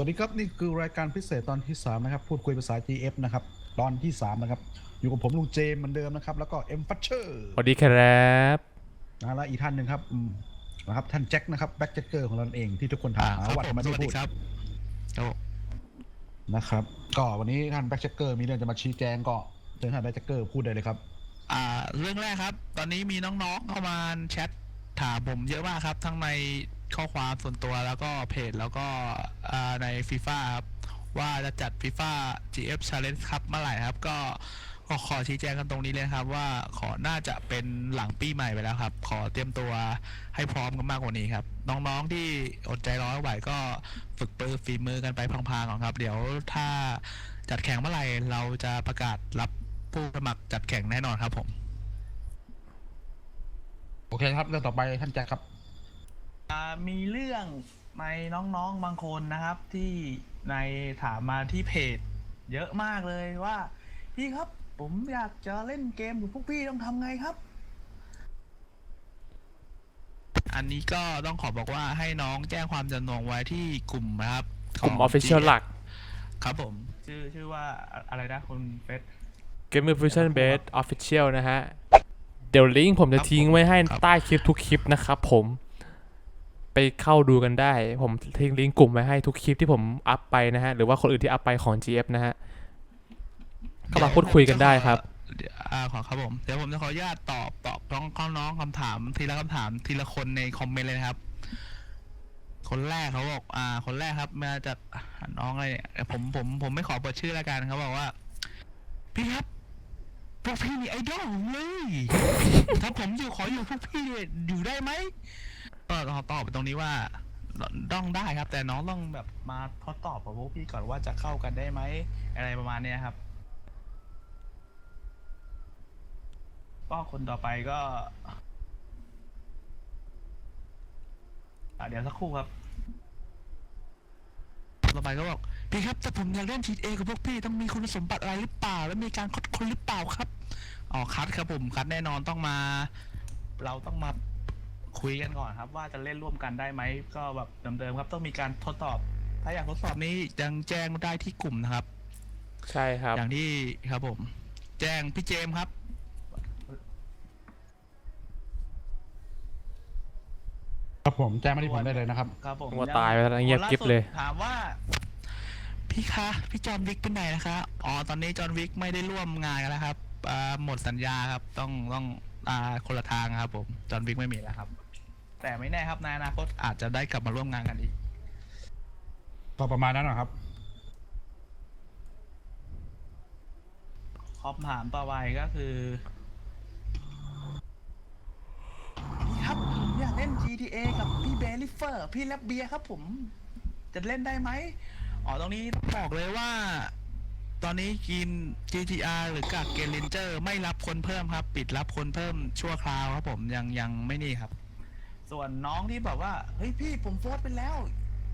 สวัสดีครับ นี่คือรายการพิเศษตอนที่ 3 นะครับ พูดคุยภาษา GF นะครับ ตอนที่ 3 นะครับ อยู่กับผมลุงเจมส์เหมือนเดิมนะครับ แล้วก็เอ็มฟัชเชอร์สวัสดีครับนะและอีกท่านหนึ่งครับอืมนะครับ ท่านแจ็คนะครับแบ็คแจ็คเกอร์ของเราเองที่ทุกคนถามหาว่าทำไมไม่พูดครับครับผมนะครับ ก็วันนี้ท่านแบ็คแจ็คเกอร์มีเรื่องจะมาชี้แจงก็เชิญท่านแบ็คแจ็คเกอร์พูดได้เลยครับ อ่า เรื่องแรกครับ ตอนนี้มีน้องๆเข้ามาแชทถามผมเยอะมากครับทั้งใน ข้อความส่วนตัวแล้วก็เพจแล้วก็ในฟีฟ่าครับว่าจะจัดฟีฟ่า GF Challenge ครับเมื่อไหร่ครับ ก็ก็ขอชี้แจงกันตรงนี้เลยครับ ว่าขอน่าจะเป็นหลังปีใหม่ไปแล้วครับ ขอเตรียมตัวให้พร้อมกันมากกว่านี้ครับ น้องๆที่อดใจร้อไม่ไหวก็ฝึกปือฝีมือกันไปพลางๆก่อนครับ เดี๋ยวถ้าจัดแข่งเมื่อไหร่เราจะประกาศรับผู้สมัครจัดแข่งแน่นอนครับผม โอเคครับ เรื่องต่อไปท่านแจ็คครับ อ่ามีเรื่องในน้องๆบางคนนะครับ ที่ในถามมาที่เพจ เยอะมากเลยว่า พี่ครับผมอยากจะเล่นเกมกับพวกพี่ต้องทำไงครับ อันนี้ก็ต้องขอบอกว่าให้น้องแจ้งความจำนงไว้ที่กลุ่มนะครับกลุ่มขง Official หลักครับผม ชื่อชื่อว่าอะอะไรนะคุณเฟส Game Fusion Base Official นะฮะ เดี๋ยวลิงก์ผมจะครับทิ้งไว้ให้ครับ ใต้คลิปทุกคลิปนะครับผม ไปเข้าดูกันได้ ผมทิ้งลิงก์กลุ่มไว้ให้ทุกคลิปที่ผมอัพไปนะฮะ หรือว่าคนอื่นที่อัพไปของ GF นะฮะ เข้ามาพูดคุยกันได้ครับ เดี๋ยวอ่าขอครับผม เดี๋ยวผมจะขออนุญาตตอบตอบน้องน้องๆคำถามทีละคำถามทีละคนในคอมเมนต์เลยนะครับ คนแรกเขาบอก อ่า คนแรกครับ มาจากน้องอะไรเนี่ยผมผมผมไม่ขอเปิดชื่อแล้วกันเขาบอกว่า พี่ครับพวกพี่มีไอดอลเลย ถ้าผมอยู่ขออยู่พวกพี่อยู่ได้ไหม ก็ขอตอบไปตรงนี้ว่าต้องได้ครับ แต่น้องต้องแบบมาทดสอบกับพวกพี่ก่อนว่าจะเข้ากันได้ไหมอะไรประมาณเนี้ยครับ ก็คนต่อไปก็อะเดี๋ยวสักครู่ครับ ต่อไปก็บอกพี่ครับแต่ผมอยากเล่นทีเอกับพวกพี่ต้องมีคุณสมบัติอะไรหรือเปล่า แล้วมีการคัดคนหรือเปล่าครับอ๋อคัดครับผมคัดแน่นอนต้องมา เราต้องมา คุยกันก่อนครับ ว่าจะเล่นร่วมกันได้ไหมก็แบบเดิมๆครับต้องมีการทดสอบ ถ้าอยากทดสอบนี้ยังแจ้งได้ที่กลุ่มนะครับ ใช่ครับ อย่างที่ครับผม แจ้งพี่เจมส์ครับครับผมแจ้งมาที่ผมได้เลยนะครับครับผมว่าตายไปแล้วเงียบคนล่ากิ๊บสุดเลยถามว่า พี่คะพี่จอห์นวิกเป็นไหนนะคะอ๋อตอนนี้จอห์นวิกไม่ได้ร่วมงานกันแล้วครับอ่าหมดสัญญาครับต้องต้องอ่าคนละทางครับผมจอห์นวิกไม่มีแล้วครับ แต่ไม่แน่ครับในอนาคตอาจจะได้กลับมาร่วมงานกันอีก ก็ประมาณนั้นนะครับคำถามต่อไปก็คือพี่ครับผมอยากเล่น GTA กับพี่เบลิเฟอร์พี่แลบเบียร์ครับผม จะเล่นได้ไหมอ๋อตรงนี้ต้องบอกเลยว่า ตอนนี้กิน GTR หรือกากเกนเลนเจอร์ไม่รับคนเพิ่มครับ ปิดรับคนเพิ่มชั่วคราวครับผมยังยังไม่นี่ครับ ส่วนน้องที่บอกว่าเฮ้ยพี่ผมโพสต์ไปแล้ว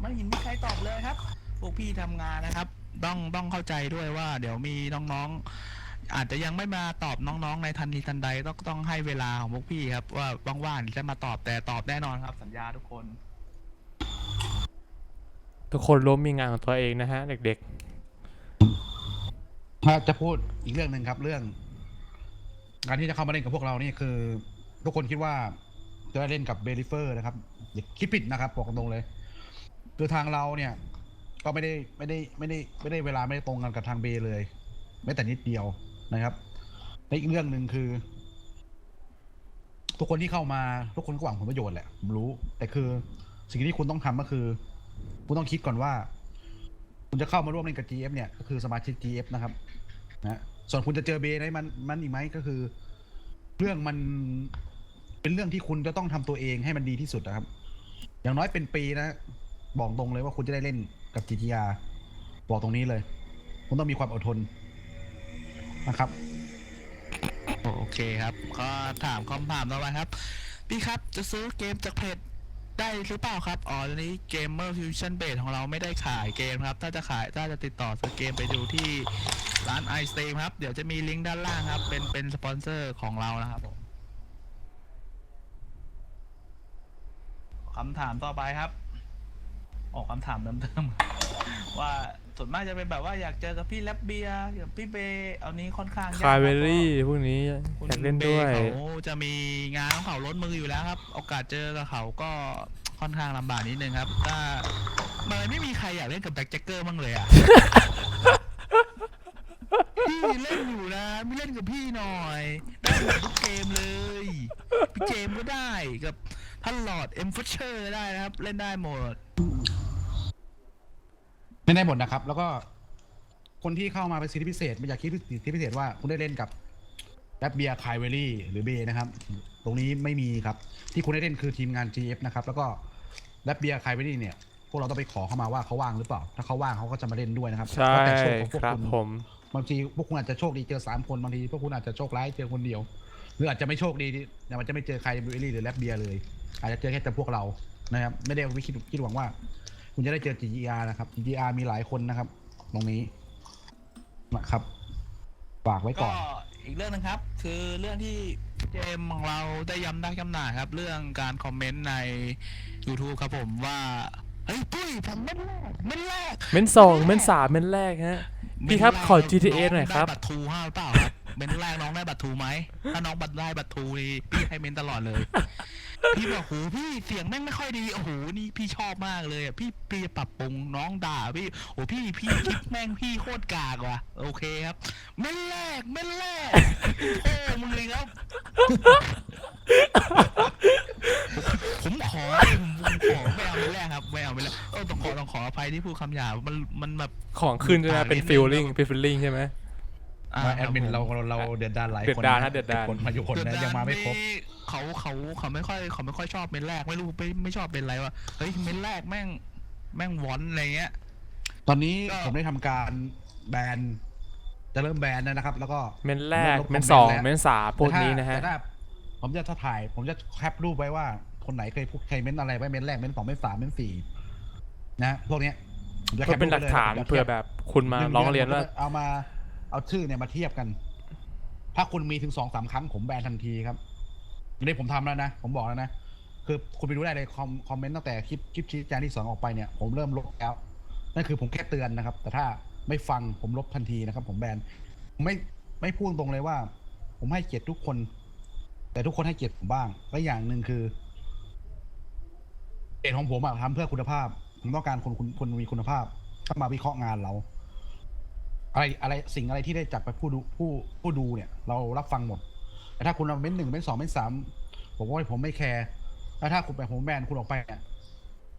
ไม่เห็นมีใครตอบเลยครับ พวกพี่ทำงานนะครับ ต้องต้องเข้าใจด้วยว่า เดี๋ยวมีน้องๆอาจจะยังไม่มาตอบน้องๆ ในทันทีทันใดต้องต้องให้เวลาของพวกพี่ครับ ว่าว่างๆจะมาตอบแต่ตอบแน่นอนครับ สัญญาทุกคน ทุกคนล้มมีงานของตัวเองนะฮะ เด็กถ้าจะพูดอีกเรื่องหนึ่งครับเรื่อง การที่จะเข้ามาเล่นกับพวกเรานี่คือ ทุกคนคิดว่า จะได้เล่นกับเบลิเฟอร์นะครับอย่าคิดผิดนะครับบอกตรงเลย คือทางเราเนี่ย ก็ไม่ได้ไม่ได้ไม่ได้ไม่ได้เวลาไม่ได้ตรงกันกับทางเบเลยแม้แต่นิดเดียวนะครับและอีกเรื่องหนึ่งคือ ทุกคนที่เข้ามาทุกคนก็หวังผลประโยชน์แหละผมรู้ แต่คือ สิ่งที่คุณต้องทำก็คือ คุณต้องคิดก่อนว่า คุณจะเข้ามาร่วมเล่นกับ GF เนี่ยก็คือสมาชิก GF นะครับ นะส่วนคุณจะเจอเบในมันมันอีกไหมก็คือ เรื่องมัน เป็นเรื่องที่คุณจะต้องทำตัวเองให้มันดีที่สุดนะครับ อย่างน้อยเป็นปีนะบอกตรงเลยว่าคุณจะได้เล่นกับ GTR บอกตรงนี้เลย คุณต้องมีความอดทนนะครับ โอเคครับ ก็ถามคำถามต่อไปครับ พี่ครับจะซื้อเกมจากเพจได้หรือเปล่าครับ อ๋อตอนนี้ Gamer Fusion Base ของเราไม่ได้ขายเกมครับ ถ้าจะขายถ้าจะติดต่อซื้อเกมไปดูที่ร้าน iSteam ครับ เดี๋ยวจะมีลิงก์ด้านล่างครับ เป็นเป็นสปอนเซอร์ของเรานะครับผมำถามต่อไปครับ ออกคำถามเดิมๆว่าส่วนมากจะเป็นแบบว่าอยากเจอกับพี่แลบเบียร์กับพี่เบย์เอานี้ค่อนข้างยกคาเวรับลี่พวกนี้คุณอยากเล่นด้วยบย์เขาจะมีงานของเขาล้นมืออยู่แล้วครับ โอกาสเจอกับเขาก็ค่อนข้างลำบากนิดนึงครับถ้ามันไม่มีใครอยากเล่นกับแบ็คแจ็คเกอร์บ้างเลยอะ พี่เล่นอยู่นะไม่เล่นกับพี่หน่อยได้หมดทุกเกมเลยพี่เจมส์ก็ได้กับท่านหลอดเอ็มฟเชอร์ได้นะครับ เล่นได้หมดไม่ได้หมดนะครับ แล้วก็ คนที่เข้ามาเป็นสิทธิพิเศษไม่อยากคิดสิทธิพิเศษว่าคุณได้เล่นกับแบเบียคายเวลี่หรือเบนะครับ ตรงนี้ไม่มีครับ ที่คุณได้เล่นคือทีมงาน GF นะครับ แล้วก็แบเบียคายเวลี่เนี่ย พวกเราต้องไปขอเข้ามาว่าเขาว่างหรือเปล่า ถ้าเขาว่างเขาก็จะมาเล่นด้วยนะครับใช่แล้วแต่โชคของพวกครับคุณผม บางทีพวกคุณอาจจะโชคดีเจอสามคนบางทีพวกคุณอาจจะโชคร้ายเจอคนเดียว หรืออาจจะไม่โชคดีเนี่ยมันจะไม่เจอใครเบลลี่หรือแลบเบียเลย อาจจะเจอแค่แต่พวกเรานะครับ ไม่ได้วิคิดคิดหวังว่า คุณจะได้เจอ GGR นะครับ GGR มีหลายคนนะครับ ตรงนี้นะครับฝากไว้ก่ก็อน อีกเรื่องหนึงครับ คือเรื่องที่เจมส์ของเราได้ย้ำได้ย้ำหนาครับ เรื่องการคอมเมนต์ใน YouTube ครับผมว่า เฮ้ยปุ้ยผมเม่นแรกเม่นแรก เม้นสองเม้นสามเม้นแรกฮะ พี่ครับขอ GTA หน่อยครับ ได้บัตรทูห้าหรือเปล่าครับ เม้นแรกน้องได้บัตรทูไหมถ้าน้องบัตรได้บัตรทูนี่พี่ให้เม้นตลอดเลย พี่บอกโหพี่เสียงแม่งไม่ค่อยดีโอ้โหนี่พี่ชอบมากเลยอะพี่พี่จะปรับปรุงน้องด่าพี่โอ้พี่พี่คลิปแม่งพี่โคตรกากว่ะโอเคครับเม้นแรกเม้นแรกโอ้มึงเลยครับ ผมขอผมผมขอไม่เอาเม้นแรกครับไม่เอาเม้นแรกเออต้องขอต้องขออภัยที่พูดคำหยาบมันมันแบบ ของขึ้นใช่ไหมเป็นฟิลลิ่งเป็นฟิลลิ่งใช่ไหม อ่าแอดมินคเราบผมเราเดือดดานหลายเดือดคนดาลนะเดือดดาลคนมาอยู่คนนะยังมาไม่ครบนี่เขาเขาเขาไม่ค่อยเขาไม่ค่อยชอบเมนแรกไม่รู้ไม่ไม่ชอบเป็นอะไรวะเฮ้ยเมนแรกแม่งแม่งวอนอะไรเงี้ย ตอนนี้ก็ผมได้ทำการแบนจะเริ่มแบนแล้วนะครับ แล้วก็เม้นแรกลบคอมเมนต์เม้นสองแล้วเม้นสามพวกนี้นะฮะแต่ถ้าผมจะถ้าถ่าย ผมจะแคปรูปไว้ว่า คนไหนเคยพูดใครเม้นอะไรไว้เม้นแรกเม้นสองเม้นสามเม้นสี่นะพวกเนี้ยผมจะเพื่อเป็นหลักฐานแคปรูปไว้ลยเพื่อแบบคุณมาหนึ่ร้องเรียนว่าดืผมจะเอามา เอาชื่อเนี่ยมาเทียบกัน ถ้าคุณมีถึงสองสามครั้งผมแบนทันทีครับนนี้ผมทำแล้วนะ ผมบอกแล้วนะ คือคุณไปดูได้เลยคอมคอมเมนต์ตั้งแต่คลิปคลิปชี้แจงที่สองออกไปเนี่ย ผมเริ่มลบแล้ว นั่นคือผมแค่เตือนนะครับ แต่ถ้าไม่ฟังผมลบทันทีนะครับ ผมแบนไม่ไม่พูดตรงเลยว่า ผมให้เกียรติทุกคน แต่ทุกคนให้เกียรติผมบ้างและอย่างหนึ่งคือเอกของผมอะทำเพื่อคุณภาพ ผมต้องการคนคุณคนมีคุณภาพเข้ามาวิเคราะห์งานเรา อะไรอะไรสิ่งอะไรที่ได้จากไปผู้ดูผู้ผู้ดูเนี่ย เรารับฟังหมด แต่ถ้าคุณเอาเม้นหนึ่งเม้นสองเม้นสามผมว่าผมไม่แคร์แล้วถ้าคุณไปผมแบนคุณออกไปเนี่ย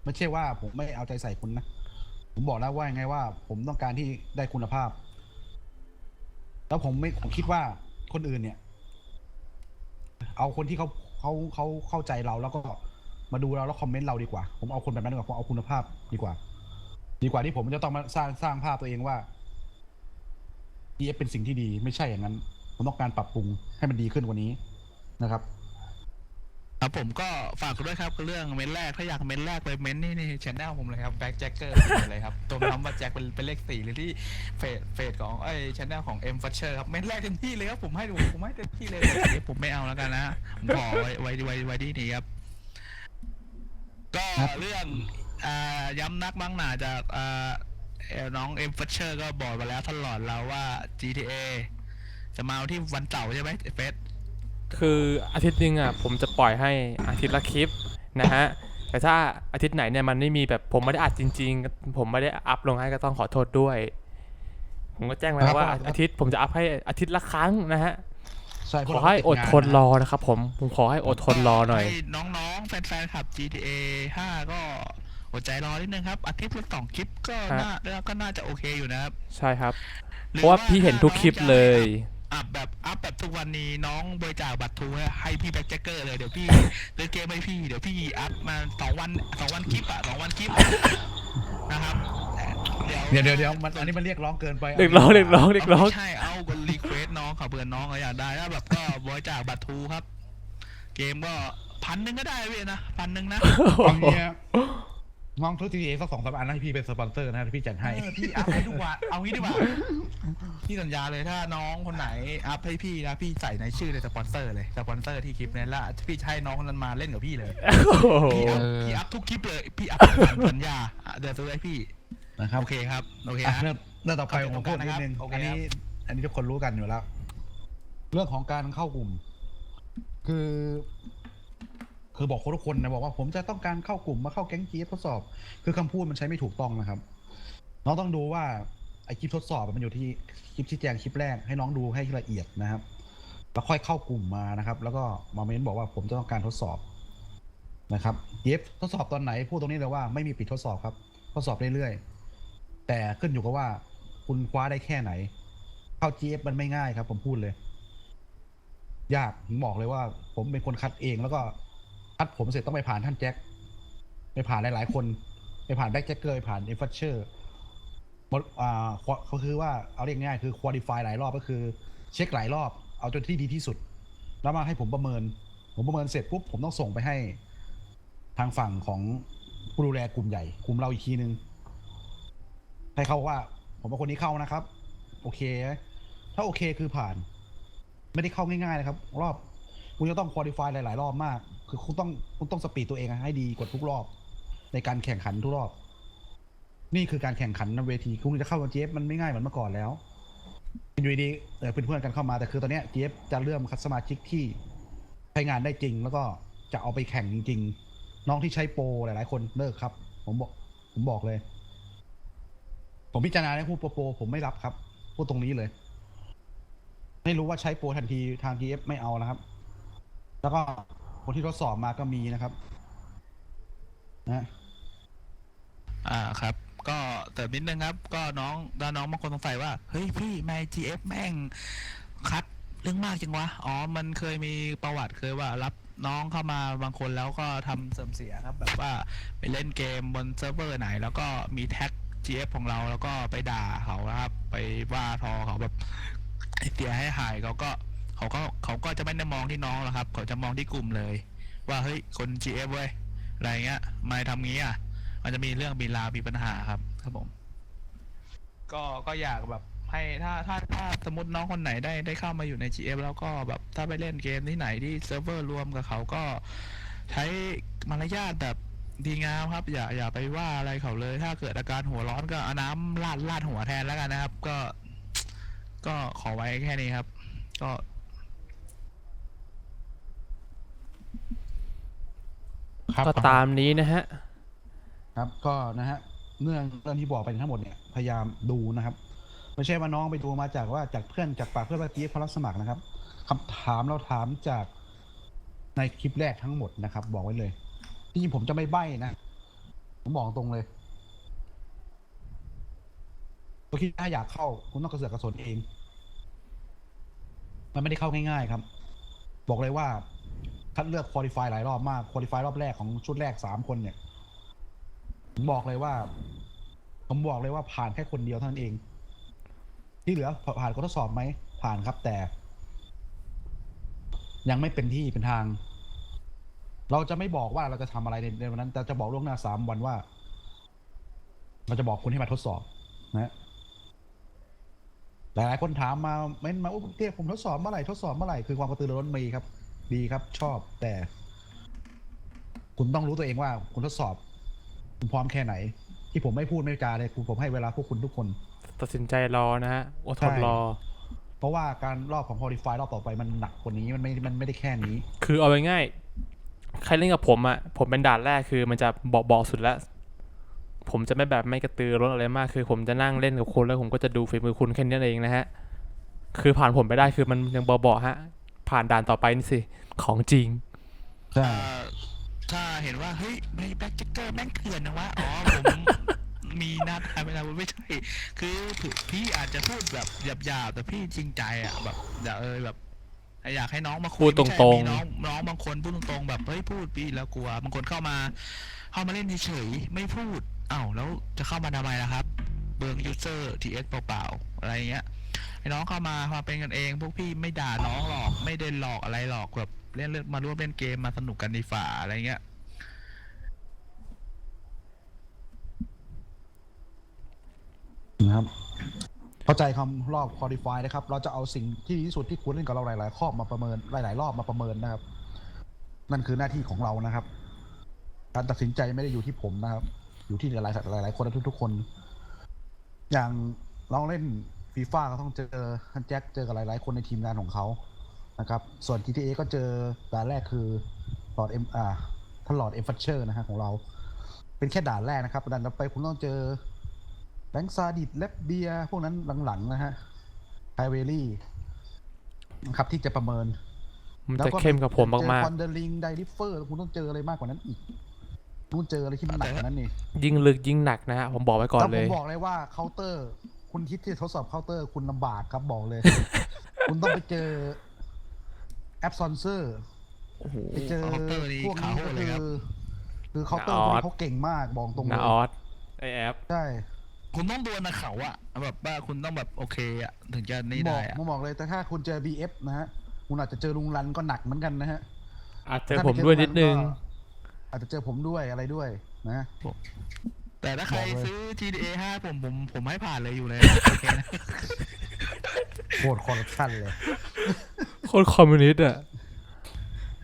ไม่ใช่ว่าผมไม่เอาใจใส่คุณนะผมบอกแล้วว่ายังไงว่า ผมต้องการที่ได้คุณภาพ แล้วผมไม่ผมคิดว่าคนอื่นเนี่ย เอาคนที่เขาเขาเขาเข้าใจเราแล้วก็มาดูเราแล้วคอมเมนต์เราดีกว่า ผมเอาคนแบบนั้นดีกว่าผมเอาคุณภาพดีกว่า ดีกว่าที่ผมจะต้องมาสร้างสร้างภาพตัวเองว่า DF เป็นสิ่งที่ดีไม่ใช่อย่างนั้น ผมต้องการปรับปรุงให้มันดีขึ้นกว่านี้นะครับ ครับผมก็ฝากด้วยครับเรื่องเมนแรกถ้าอยากเมนแรกไปเมนนี่นี่ชแนลผมเลยครับแบ็คแจ็คเกอร์เลยครับ ตัวน้ำว่าแจ็คเป็นเป็นเลขสี่หรือที่เฟสเฟสของไอ้ชแนลของเอ็มฟัชเชอร์ครับเมนแรกเต็มที่เลยครับผมให้ดูผมให้เต็มที่เลยแต่เดี๋ยวผมไม่เอาแล้วกันนะผมขอไว้ไว้ไว้ไว้ที่นี่ครับ ก็ครับเรื่องอ่าย้ำนักบ้างหนาจากอ่าเอ่อ น้องเอ็มฟัชเชอร์ก็บอกมาแล้วตลอดแล้วว่า GTA จะมาเอาที่วันเสาร์ใช่ไหมเฟสคืออาทิตย์หนึงอะผมจะปล่อยให้อาทิตย์ละคลิปนะฮะ แต่ถ้าอาทิตย์ไหนเนี่ยมันไม่มีแบบผมไม่ได้อัดจริง ๆ ผมไม่ได้อัพลงให้ก็ต้องขอโทษด้วย ผมก็แจ้งไว้ครับว่าครับอาทิตย์ผมจะอัพให้อาทิตย์ละครั้งนะฮะ ใช่พขวกอเราให้ติอดงานทนรอนะครับผมผมขอให้อดทนรอหน่อย ให้น้องๆ แฟนๆขับ GTA 5 ก็ อดใจรอนิดนึงครับอาทิตย์ละสองคลิปก็ฮะน่าก็น่าจะโอเคอยู่นะครับ ใช่ครับหอเพราะว่าพี่เห็นทุกคลิปเลยอัพแบบอัพแบบทุกวันนี้น้องบริจาคบัตรทูให้พี่แบ็คแจ็คเกอร์เลยเดี๋ยวพี่เล่นเกมให้พี่เดี๋ยวพี่อัพมาสองวันสองวันคลิปอะสองวันคลิปนะครับเดี๋ยวเดี๋ยวเดี๋ยวมันอันนี้มันเรียกร้องเกินไปเรียกร้องเรียกร้องเรียกร้องไม่ใช่เอาก็รีเควสน้องเขาเบื่อน้องเขาอยากได้แล้วแบบก็บริจาคบัตรทูครับ เกมก็พันหนึ่งก็ได้เว้ยนะพันหนึ่งนะตอนนี้ น้องทุกทีเอสักสองสามอันให้พี่เป็นสปอนเซอร์นะพี่จัดให้ เออพี่อัพให้ทุกวันเอางี้ดีกว่าพี่สัญญาเลยถ้าน้องคนไหนอัพให้พี่นะพี่ใส่ในชื่อในสปอนเซอร์เลยสปอนเซอร์ที่คลิปนี้และพี่จะให้น้องคนนั้นมาเล่นกับพี่เลยโอ้โหพี่อัพเออพี่อัพทุกคลิปเลยพี่อัพสัญญาอะเดี๋ยวซื้อให้พี่นะครับโอเคครับโอเคอะฮะเรื่องเรื่องต่อไปเข้าใจผมพูดตรงกันนิดนึงนะครับโอเคอันนี้ครับอันนี้ทุกคนรู้กันอยู่แล้ว เรื่องของการเข้ากลุ่ม คือ คือบอกคนทุกคนนะบอกว่าผมจะต้องการเข้ากลุ่มมาเข้าแก๊งจีทดสอบ คือคำพูดมันใช้ไม่ถูกต้องนะครับ น้องต้องดูว่าไอคลิปทดสอบมันอยู่ที่คลิปชี้แจงคลิปแรกให้น้องดูให้ละเอียดนะครับ แล้วค่อยเข้ากลุ่มมานะครับ แล้วก็มาเม้นบอกว่าผมจะต้องการทดสอบนะครับเย็บทดสอบตอนไหนพูดตรงนี้เลยว่าไม่มีปิดทดสอบครับ ทดสอบเรื่อยๆแต่ขึ้นอยู่กับว่า คุณคว้าได้แค่ไหน เข้า GF มันไม่ง่ายครับ ผมพูดเลย ยากผมบอกเลยว่า ผมเป็นคนคัดเองแล้วก็ คัดผมเสร็จต้องไปผ่านท่านแจ็คไปผ่านหลายๆ คน ไปผ่านแบ็กแจ็คเกอร์ไปผ่านเอฟเฟเชอร์อ่าเขาคือว่าเอาเรียกง่ายคือคุริฟายหลายรอบก็คือ เช็คหลายรอบ เอาจนที่ดีที่สุด แล้วมาให้ผมประเมิน ผมประเมินเสร็จปุ๊บผมต้องส่งไปให้ ทางฝั่งของผู้ดูแลกลุ่มใหญ่กลุ่มเราอีกทีนึงให้เขาว่า ผมเป็นคนนี้เข้านะครับ โอเค ถ้าโอเคคือผ่าน ไม่ได้เข้าง่ายๆนะครับ รอบคุณจะต้องคุริฟายหลาย ๆ รอบมาก คือคุณต้องคุณต้องสปีดตัวเองให้ดีกว่าทุกรอบ ในการแข่งขันทุกรอบ นี่คือการแข่งขันในเวทีคุณจะเข้ามาเจฟมันไม่ง่ายเหมือนเมื่อก่อนแล้วอยู่ดีๆเออเป็นเพื่อนกันเข้ามาแต่คือตอนเนี้ยเจฟจะเริ่มคัดสมาชิกที่ใช้งานได้จริง แล้วก็จะเอาไปแข่งจริงๆน้องที่ใช้โปรหลาย ๆ คนเลิกครับ ผมบอก ผมบอกเลย ผมพิจารณาให้พูดโปรโปรผมไม่รับครับพูดตรงนี้เลยไม่รู้ว่าใช้โปรทันทีทาง GF ไม่เอานะครับ แล้วก็ คนที่ทดสอบมาก็มีนะครับ นะอ่าครับ ก็เติมนิดนึงครับ ก็น้องด้านน้องบางคนสงสัยว่า เฮ้ยพี่แม GF แม่งคัดเรื่องมากจังวะ อ๋อ มันเคยมีประวัติเคยว่ารับน้องเข้ามาบางคนแล้วก็ทำเสื่อมเสียครับ แบบว่าไปเล่นเกมบนเซิร์ฟเวอร์ไหน แล้วก็มีแท็ก GF ของเราแล้วก็ไปด่าเขานะครับ ไปว่าทอเขาแบบเสียให้หายเขาก็ เขาก็เขาก็จะไม่ได้มองที่น้องหรอกครับ เขาจะมองที่กลุ่มเลย ว่าเฮ้ยคน GF เว้ยอะไรเงี้ยม่ทำงี้อะ มันจะมีเรื่องมีราวมีปัญหาครับ ครับผม ก็ก็อยากแบบให้ถ้าถ้าถ้าสมมติน้องคนไหนได้ได้เข้ามาอยู่ใน GF แล้วก็แบบถ้าไปเล่นเกมที่ไหนที่เซิร์ฟเวอร์รวมกับเขาก็ใช้มารยาทแบบดีงามครับ อย่าอย่าไปว่าอะไรเขาเลย ถ้าเกิดอาการหัวร้อนก็เอาน้ำราดราดหัวแทนแล้วกันนะครับ ก็ ก็ขอไว้แค่นี้ครับ ก็ ครับก็ตามนี้นะฮะ ครับก็นะฮะเรื่องเรื่องที่บอกไปทั้งหมดเนี่ยพยายามดูนะครับ ไม่ใช่ว่าน้องไปดูมาจากว่าจากเพื่อนจากปากเพื่อนว่า GF เขารับสมัครนะครับคำถามเราถามจากในคลิปแรกทั้งหมดนะครับ บอกไว้เลยที่จริงผมจะไม่ใบ้นะผมบอกตรงเลยตัวคิดถ้าอยากเข้า คุณต้องกระเสือกกระสนเอง มันไม่ได้เข้าง่ายๆครับ บอกเลยว่า คัดเลือกคุริฟายหลายรอบมากคุริฟายรอบแรกของชุดแรกสามคนเนี่ยผมบอกเลยว่า ผมบอกเลยว่าผ่านแค่คนเดียวเท่านั้นเอง ที่เหลือผ่านการทดสอบไหมผ่านครับแต่ ยังไม่เป็นที่เป็นทาง เราจะไม่บอกว่าเราจะทำอะไรในในวันนั้น แต่จะบอกล่วงหน้าสามวันว่า เราจะบอกคุณให้มาทดสอบ นะหลายๆคนถามมาเม้นมาโอ้เตี้ยผมทดสอบเมื่อไหร่ทดสอบเมื่อไหร่คือความกระตือรือร้นมีครับ ดีครับชอบแต่ คุณต้องรู้ตัวเองว่า คุณทดสอบ คุณพร้อมแค่ไหน ที่ผมไม่พูดไม่จาเลยคือผมให้เวลาพวกคุณทุกคนตัดสินใจรอนะฮะอดทนใช่รอ เพราะว่าการรอบของ qualify รอบต่อไปมันหนักกว่านี้มันไม่มันไม่ได้แค่นี้ คือเอาง่ายๆใครเล่นกับผมอะผมเป็นด่านแรกคือมันจะบอกบอกสุดแล้วผมจะไม่แบบไม่กระตือร้นอะไรมากคือ ผมจะนั่งเล่นกับคุณแล้วผมก็จะดูฝีมือคุณแค่นี้เองนะฮะ คือผ่านผมไปได้คือมันยังเบาๆฮะ ผ่านด่านต่อไปนี่สิ ของจริง ใช่เอ่อถ้าเห็นว่า เฮ้ยไม่แบ็คแจ็คเกอร์แม่งเถื่อนนะวะ อ๋อ ผมมีนัดทำเวลาไม่ใช่ คือพี่อาจจะพูดแบบหยาบๆ แต่พี่จริงใจอะ แบบอย่าเอยแบบอยากให้น้องมาคุยพูดตรงๆไม่ใช่มีน้องน้องบางคนพูดตรงๆ แบบเฮ้ยพูดพี่แล้วกลัว บางคนเข้ามาเข้ามาเล่นเฉยๆไม่พูดอ้าวแล้วจะเข้ามาทำไมล่ะครับ เบิร์ยูเซอร์ทีเอสเปล่าๆอะไรเงี้ย ให้น้องเข้ามามาเป็นกันเอง พวกพี่ไม่ด่าน้องหรอก ไม่ได้หลอกอะไรหรอกแบบเล่นเล่นมาร่วมเล่นเกมมาสนุกกันในฝ่าอะไรเงี้ยนะครับเข้าใจคำรอบ qualify นะครับ เราจะเอาสิ่งที่ดีที่สุดที่คุณเล่นกับเราหลายๆข้อบมาประเมินหลาย ๆ รอบมาประเมินนะครับ นั่นคือหน้าที่ของเรานะครับ การตัดสินใจไม่ได้อยู่ที่ผมนะครับ อยู่ที่หลายๆหลาย ๆ คนและทุก ๆ คน อย่างเราเล่น ฟีฟ่าก็ต้องเจอฮันแจ็คเจอกับหลาย ๆ คนในทีมงานของเขานะครับ ส่วน GTA ก็เจอด่านแรกคือหลอดเอ็มอ่าท่านหลอดเอ็มฟัชเชอร์นะฮะของเรา เป็นแค่ด่านแรกนะครับด่านต่อไปคุณต้องเจอแบงค์ซาดิสเลบเบียพวกนั้นหลัง ๆ นะฮะไฮเวลี่นะครับที่จะประเมินมันจะเข้มกับผมมากคอนเดลิงไดริฟเฟอร์คุณต้องเจออะไรมากกว่านั้นอีกคุณต้องเจออะไรที่มันหนักกว่านั้นนี่ๆยิ่งลึกยิ่งหนักนะฮะผมบอกไว้ก่อนแล้วเลผมยบอกเลยว่าเคาน์เตอร์ คุณคิดที่จะทดสอบเคาน์เตอร์คุณลำบากครับบอกเลย คุณต้องไปเจอแอปซอนเซอร์โอ้โหไปเจอเคาน์เตอร์นี่พวกขานี้โหก็ดเลยคืครับอคือเคาน์เตอร์นาพอวกอสนี้เขาเก่งมากบอกตรงเลนายออสไอแอป ใช่คุณต้องดวลกับเขาอะแบบว่าคุณต้องแบบโอเคอะถึงจะนี่บอได้กอะผมบอกเลยแต่ถ้าคุณเจอ BF นะฮะคุณอาจจะเจอลุงรันก็หนักเหมือนกันนะฮะอาจเจอถ้าผมไเจด้วยลุนิดนึงก็อาจจะเจอผมด้วยอะไรด้วยนะ แต่ถ้าใครบอกเลยซื้อ GTA 5 ผมผมผมให้ผ่านเลยอยู่เลยโอเคนะโคตรคอร์รัปชันเลย โคตรคอมมิวนิสต์อะ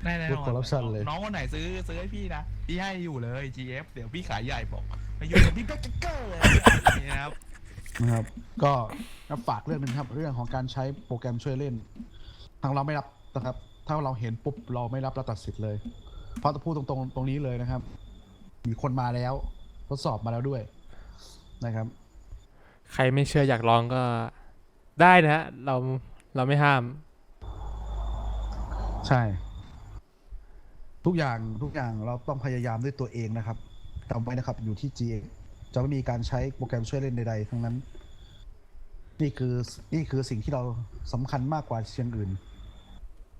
แน่ๆนพูอดน corruption เลย น้องคนไหนซื้อซื้อให้พี่นะ พี่ให้อยู่เลย GF เดี๋ยวพี่ขายใหญ่บอกมาอยู่กับพี่แบ็คเกอร์เลยนี่นะครับ นะครับ ก็ครับฝากเรื่องหนึงครับ เรื่องของการใช้โปรแกรมช่วยเล่น ทางเราไม่รับนะครับ ถ้าเราเห็นปุ๊บเราไม่รับเราตัดสิทธิ์เลย เพราะจะพูดตรงๆตรงนี้เลยนะครับ มีคนมาแล้ว ทดสอบมาแล้วด้วยนะครับ ใครไม่เชื่ออยากลองก็ได้นะฮะเราเราไม่ห้าม ใช่ ทุกอย่างทุกอย่างเราต้องพยายามด้วยตัวเองนะครับจำไว้นะครับอยู่ที่ G จะไม่มีการใช้โปรแกรมช่วยเล่นใดๆทั้งนั้น นี่คือนี่คือสิ่งที่เราสำคัญมากกว่าเชียงอื่น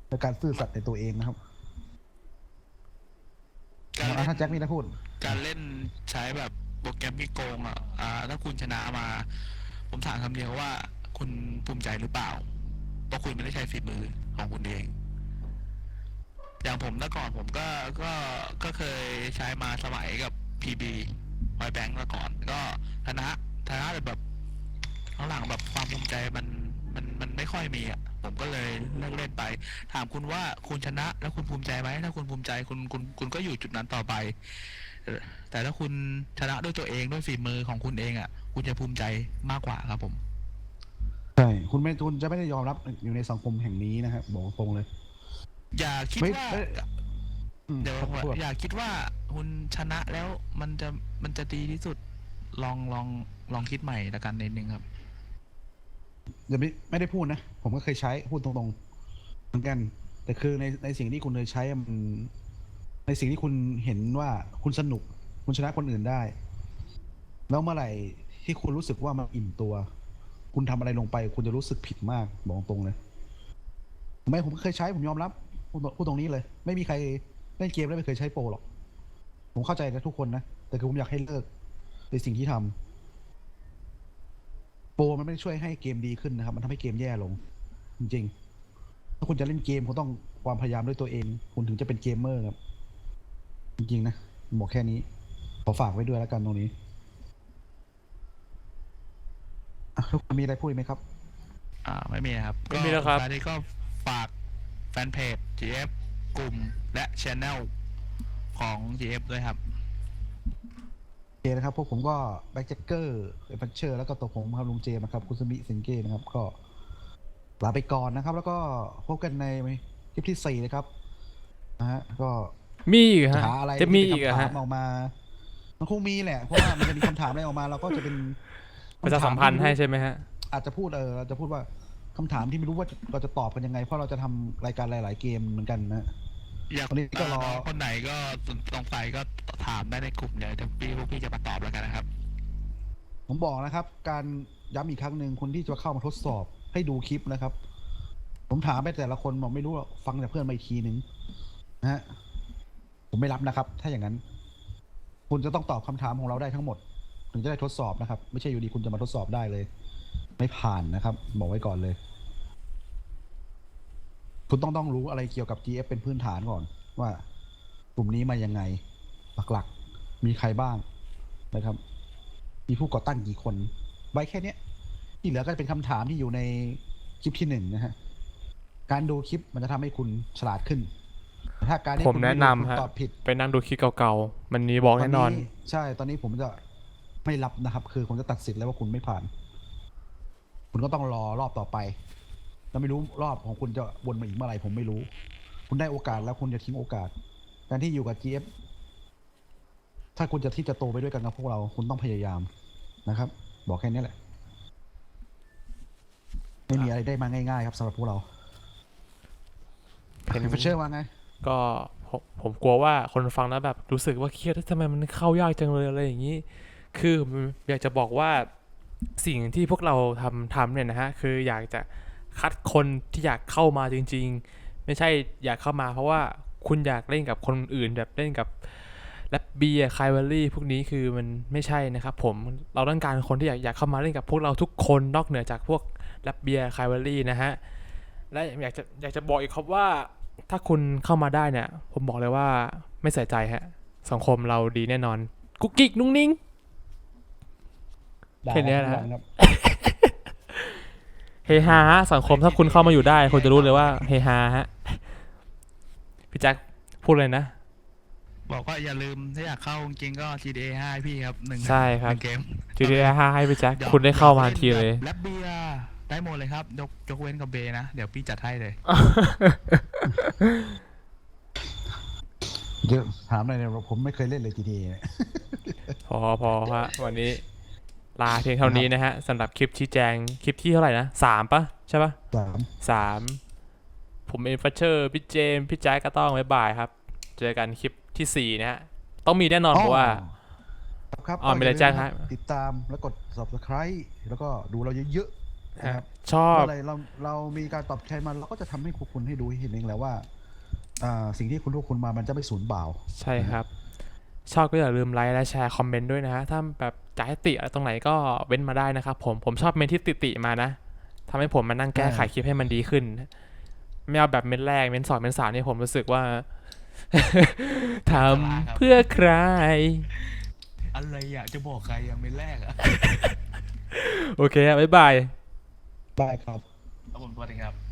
ในการซื่อสัตย์ในตัวเองนะครับ การอะเล่นถ้าแจ็คมีอะไรพูด การเล่นใช้แบบโปรแกรมที่โกงอะอ่าถ้าคุณชนะมา ผมถามคำเดียวว่า คุณภูมิใจหรือเปล่าเพราะคุณไม่ได้ใช้ฝีมือของคุณเอง อย่างผมเมื่อก่อนผมก็ก็ก็เคยใช้มาสมัยกับ PB ไวแบงก์มาก่อน ก็ชนะชนะแต่แบบข้างหลังแบบความภูมิใจมันมันมันไม่ค่อยมีอะ ผมก็เลยเลิกเล่นไป ถามคุณว่าคุณชนะ แล้วคุณภูมิใจไหมถ้าคุณภูมิใจคุณคุณคุณก็อยู่จุดนั้นต่อไปเออแต่ถ้าคุณชนะด้วยตัวเองด้วยฝีมือของคุณเองอะ คุณจะภูมิใจมากกว่าครับผมใช่คุณไม่คุณจะไม่ได้ยอมรับอยู่ในสังคมแห่งนี้นะครับบอกตรงเลย อย่าคิดไม่ว่าไม่อืมเดี๋ยวครับพูดอย่าคิดว่าคุณชนะแล้วมันจะมันจะดีที่สุดลองลองลองคิดใหม่ละกันนิดนึงครับ อย่าไม่ไม่ได้พูดนะ ผมก็เคยใช้พูดตรงๆ เหมือนกัน แต่คือในในสิ่งที่คุณเคยใช้มันในสิ่งที่คุณเห็นว่าคุณสนุก คุณชนะคนอื่นได้ แล้วเมื่อไหร่ที่คุณรู้สึกว่ามันอิ่มตัว คุณทำอะไรลงไป คุณจะรู้สึกผิดมากบอกตรงเลยไม่ผมเคยใช้ผมยอมรับพูดพูดตรงนี้เลย ไม่มีใครเล่นเกมแล้วไม่เคยใช้โปรหรอก ผมเข้าใจนะทุกคนนะ แต่คือผมอยากให้เลิกในสิ่งที่ทำโป รมันไม่ได้ช่วยให้เกมดีขึ้นนะครับ มันทำให้เกมแย่ลง จริงๆ ถ้าคุณจะเล่นเกมคุณต้องความพยายามด้วยตัวเอง คุณถึงจะเป็นเกมเมอร์ครับ จริงๆนะบอกแค่นี้ ขอฝากไว้ด้วยแล้วกันตรงนี้อะทุกคนมีอะไรพูดอีกไหมครับ อ่า ไม่มีนะครับ ไม่มีแล้วครับก็สุดท้ายนี้ก็ฝากแฟนเพจ GF กลุ่มและช anel ของ GF ด้วยครับโอ เคนะครับพวกผมก็แบ็กแจ็คเกอร์เอฟันเชอร์แล้วก็ตัวผมครับลุงเจมส์นะครับคุณสมิเซนเก้นะครับก็ลาไปก่อนนะครับ แล้วก็พบกันในคลิปที่สี่นะครับนะฮะก็มีอีกฮะหาอะไรจะมีที่อีกเป็นอะคำฮะถามออกมา มันคงมีแหละเพราะว่ามันจะมีคำถามอะไรออกมา เราก็จะเป็นประชาสัมพันธ์ให้ใช่ไหมฮะ อาจจะพูดเออเราจะพูดว่าคำถามที่ไม่รู้ว่าเราจะตอบกันยังไง เพราะเราจะทำรายการหลาย ๆ เกมเหมือนกันนะ อยากวันนี้ก็รอน้งคนไหนก็สงสัยก็ถามได้ในกลุ่มเดี๋ยวพี่พวกพี่จะมาตอบแล้วกันนะครับ ผมบอกนะครับ การย้ำอีกครั้งหนึ่งคนที่จะเข้ามาทดสอบให้ดูคลิปนะครับ ผมถามไปแต่ละคนบอกไม่รู้หรอกฟังจากเพื่อนมาอีกทีนึงนะฮะผมไม่รับนะครับ ถ้าอย่างนั้น คุณจะต้องตอบคำถามของเราได้ทั้งหมด ถึงจะได้ทดสอบนะครับ ไม่ใช่อยู่ดีคุณจะมาทดสอบได้เลย ไม่ผ่านนะครับ บอกไว้ก่อนเลย คุณต้องต้องรู้อะไรเกี่ยวกับ GF เป็นพื้นฐานก่อน ว่ากลุ่มนี้มายังไง หลักๆ มีใครบ้างนะครับ มีผู้ก่อตั้งกี่คน ไว้แค่เนี้ย ที่เหลือก็จะเป็นคำถามที่อยู่ในคลิปที่หนึ่งนะฮะ การดูคลิปมันจะทำให้คุณฉลาดขึ้นแต่ถ้าการที่ผมคุณแนะไดูนำคุณฮะตอบผิดไปนั่งดูคลิปเก่าๆ มันนี้บอกแน่นอน ใช่ ตอนนี้ผมจะไม่รับนะครับ คือผมจะตัดสินแล้วว่าคุณไม่ผ่าน คุณก็ต้องรอรอบต่อไป แล้วไม่รู้รอบของคุณจะวนมาอีกเมื่อไหร่ผมไม่รู้ คุณได้โอกาสแล้วคุณจะทิ้งโอกาสการที่อยู่กับ GF ถ้าคุณจะที่จะโตไปด้วยกันกับพวกเรา คุณต้องพยายามนะครับ บอกแค่นี้แหละ ไม่มีอะไรได้มาง่ายๆ ครับสำหรับพวกเราเห็นเฟเชอร์ว่าไง ก็ผมผมกลัวว่าคนฟังแล้วแบบรู้สึกว่าเครียดทำไมมันเข้ายากจังเลยอะไรอย่างนี้ คืออยากจะบอกว่าสิ่งที่พวกเราทำทำเนี่ยนะฮะ คืออยากจะคัดคนที่อยากเข้ามาจริง ๆ ไม่ใช่อยากเข้ามาเพราะว่าคุณอยากเล่นกับคนอื่นแบบเล่นกับ แรปเบียคายวอรี่พวกนี้คือมันไม่ใช่นะครับผมเราต้องการคนที่อยากอยากเข้ามาเล่นกับพวกเราทุกคนนอกเหนือจากพวกแรปเบียคายวอรี่นะฮะและอยากจะอยากจะบอกอีกครับว่าถ้าคุณเข้ามาได้เนี่ย ผมบอกเลยว่าไม่ใส่ใจฮะสังคมเราดีแน่นอน กุ๊กกิ๊กนุ่งนิ่งแค่เนี้ยนะฮะครับเฮฮาฮะสังคมถ้าคุณเข้ามาอยู่ได้คุณจะรู้เลยว่าเฮฮาฮะพี่แจ็คพูดเลยนะ บอกว่าอย่าลืมถ้าอยากเข้าจริงๆก็ GTA 5ให้พี่ครับหนึ่งใช่ครับ หนึ่งเกม GTA 5ให้พี่แจ็คคุณได้เข้ามาทันทีเลย แลบเบียร์ได้หมดเลยครับยกยกเว้นกับเบย์นะ เดี๋ยวพี่จัดให้เลยเดี๋ยวถามหน่อยเนี่ยผมไม่เคยเล่นเลย GTA เนี่ย พอพอฮะวันนี้ ลาเพียงเท่านี้นะฮะสำหรับคลิปชี้แจงคลิปที่เท่าไหร่นะสามปะใช่ปะสาม สามผมเอ็นฟัชเชอร์ พี่เจมส์พี่แจ๊คก็ต้องบ๊ายบายครับ เจอกันคลิปที่สี่นะฮะ ต้องมีแน่นอนเพราะว่า ครับครับอ๋อมีอะไรแจ้งฮะติดตามแล้วกด subscribe แล้วก็ดูเราเยอะๆนะครับชอบเมื่อไหรเราเรามีการตอบแทนมาเราก็จะทำให้พวกคุณให้ดูให้เห็นเองแล้วว่าอ่าสิ่งที่คุณทุกคุณมามันจะไม่สูญเปล่า ใช่ครับ ชอบก็อย่าลืมไลค์และแชร์คอมเมนต์ด้วยนะฮะถ้าแบบจะให้ติอะไรตรงไหนก็เว้นมาได้นะครับผมผมชอบเมนที่ติติๆมานะทำให้ผมมานั่งแก้ไขคลิปให้มันดีขึ้นไม่เอาแบบเมนแรกเมนสองเมนสามนี่ผมรู้สึกว่า ทำเพื่อใคร อะไรอยากจะบอกใครยังไม่แรกอะโอเคครับบ๊ายบายได้ครับครับผมสวัสดีครับ